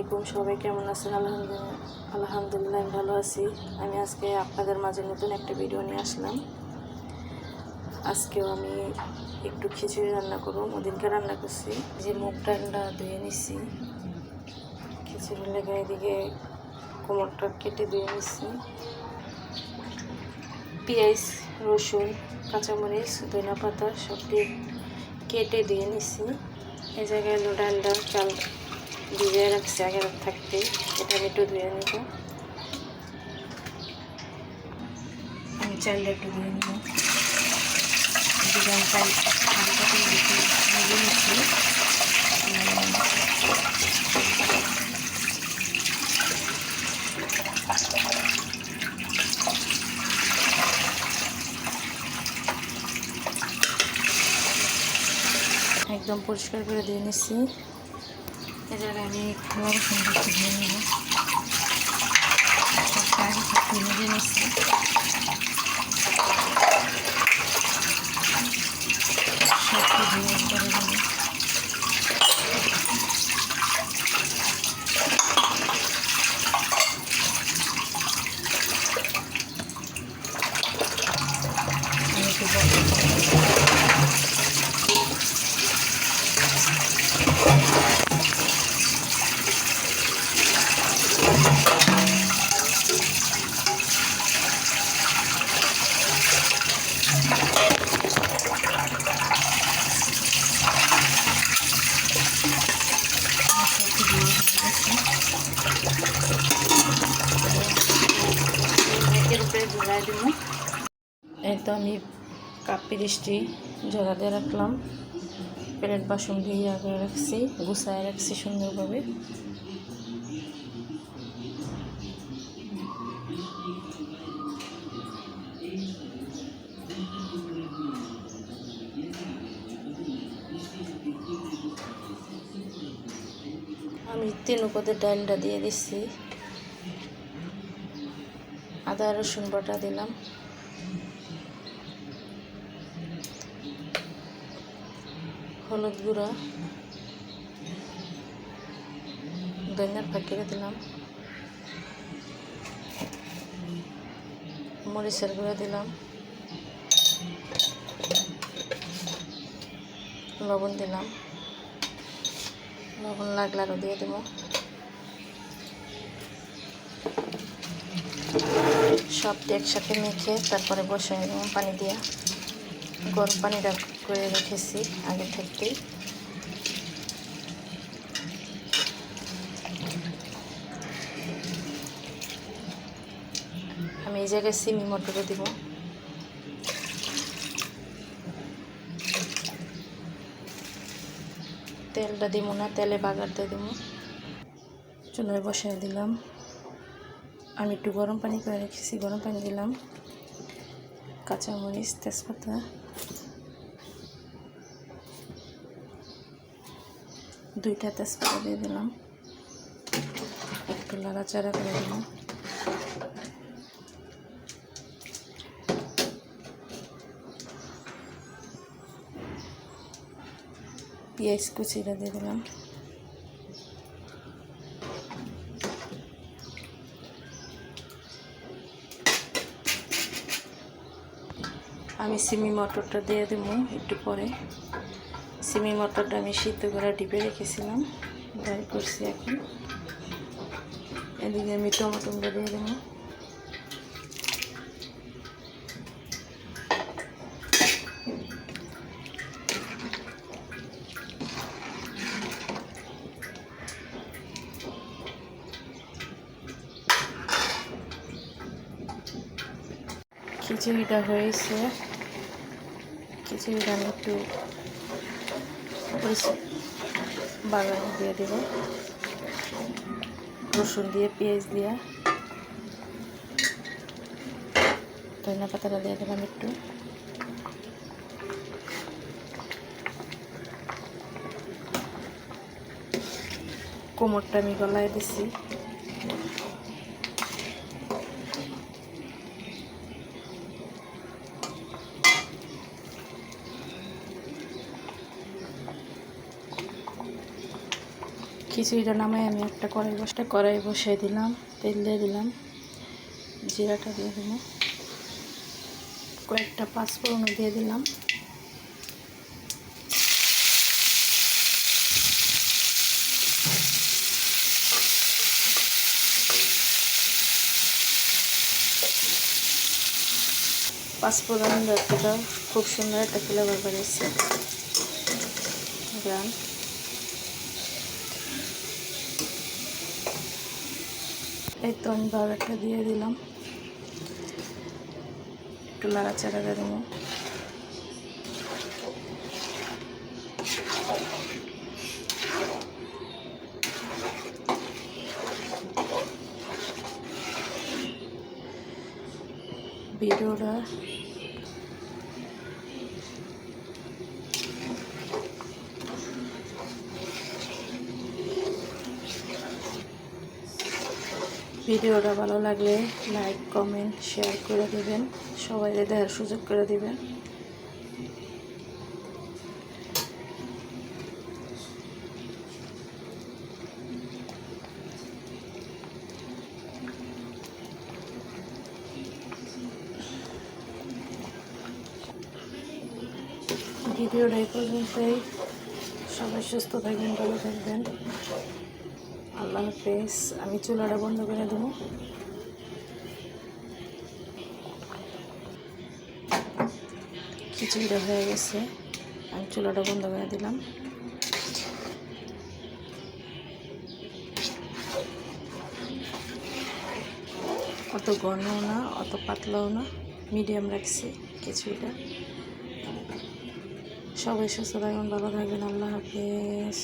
আলাইকুম, সবাই কেমন আছেন? আলহামদুলিল্লাহ আলহামদুলিল্লাহ আমি ভালো আছি। আমি আজকে আপনাদের মাঝে নতুন একটা ভিডিও নিয়ে আসলাম। আজকেও আমি একটু খিচুড়ি রান্না করব। ওদিনকে রান্না করছি। যে মুগ ডালটা ধুয়ে নিছি। খিচুড়ি লেগে এদিকে কোমরটা কেটে ধুয়ে নিছি। পেঁয়াজ, রসুন, কাঁচামরিচ ধনিয়া পাতা সবটি কেটে দিয়ে নিছি। এই জায়গায় হলো ডালটা চাল ভিজিয়ে রাখছি আগে থাকতে, এটা আমি একটু ধুয়ে নেব। আমি চালটা একটু ধুয়ে নেব। নিচ্ছি। একদম পরিষ্কার করে দিয়ে নিচ্ছি। এ জায়গায় আমি খোলা রসুন একটু ধুয়ে নেব। সবটা আগে নিচ্ছি সবটা ধুয়ে করে দেবো আমি একটু বড় এর ঝোলাই দিব। এই তো আমি কাপ পিরিশটি জোড়া দিয়ে রাখলাম। প্লেট বাসন দিয়ে আগে রাখছি, গুছায় রাখছি সুন্দরভাবে। আমি তিন উপদের ডালটা দিয়ে দিচ্ছি। আদা রসুন বাটা দিলাম। হলুদ গুঁড়া। ধনিয়ার পাখিরে দিলাম। মরিচের গুঁড়া দিলাম। লবণ দিলাম। লবণ লাগলে দিয়ে দেবো। সবটি একসাথে মেখে তারপরে বসাই দেবো পানি দিয়ে। গরম পানিটা করে রেখেছি আগে থাকতেই আমি এই জায়গায় সিমি মটরে দিব। তেলটা দিব না, তেলে বাগার দিয়ে দিব চুলায় বসাই দিলাম। আমি একটু গরম পানি করে রেখেছি, গরম পানি দিলাম। কাঁচামরিচ, তেজপাতা। দুইটা তেজপাতা দিয়ে দিলাম। একটু লাড়াচাড়া করে দিলাম। পেঁয়াজ কুচিটা দিয়ে দিলাম। আমি সিমি মটরটা দিয়ে দেবো একটু পরে। সিমি মটরটা আমি সিদ্ধ করে ডিপে রেখেছিলাম ড্রাই করছি এখন। এদিকে আমি টমেটোটা দিয়ে দেবো। খিচুড়িটা হয়েছে। খিচুড়িটা আমি একটু বাগান দিয়ে দেব। রসুন দিয়ে, পেঁয়াজ দিয়ে। ধনিয়া পাতাটা দিয়ে দিলাম একটু। কোমরটা আমি গলায় দিছি। খিচুড়িটা নামাই আমি একটা কড়াই বসটা কড়াই বসাই দিলাম, তেল দিয়ে দিলাম, জিরাটা দিয়ে দিলাম। কয়েকটা পাঁচফোড়ন দিয়ে দিলাম। পাঁচফোড়ন একটা খুব সুন্দর একটা ফ্লেভার বেরিয়েছে। গ্রাম এই তো আমি বাগারটা দিয়ে দিলাম। একটু নাড়াচাড়া দিয়ে দেবো ভিডিওটা ভিডিওটা ভালো লাগলে লাইক, কমেন্ট, শেয়ার করে দেবেন। সবাই দেখার সুযোগ করে দেবেন। ভিডিওটা এই পর্যন্তই। সবাই সুস্থ থাকবেন, ভালো থাকবেন। আল্লাহ হাফেজ, আমি চুলাটা বন্ধ করে দেবো। খিচুড়িটা হয়ে গেছে, আমি চুলাটা বন্ধ করে দিলাম। অত ঘনও না, অত পাতলাও না, মিডিয়াম রাখছি খিচুড়িটা। সবাই সুস্থ থাকবেন, ভালো থাকবেন, আল্লাহ হাফেজ।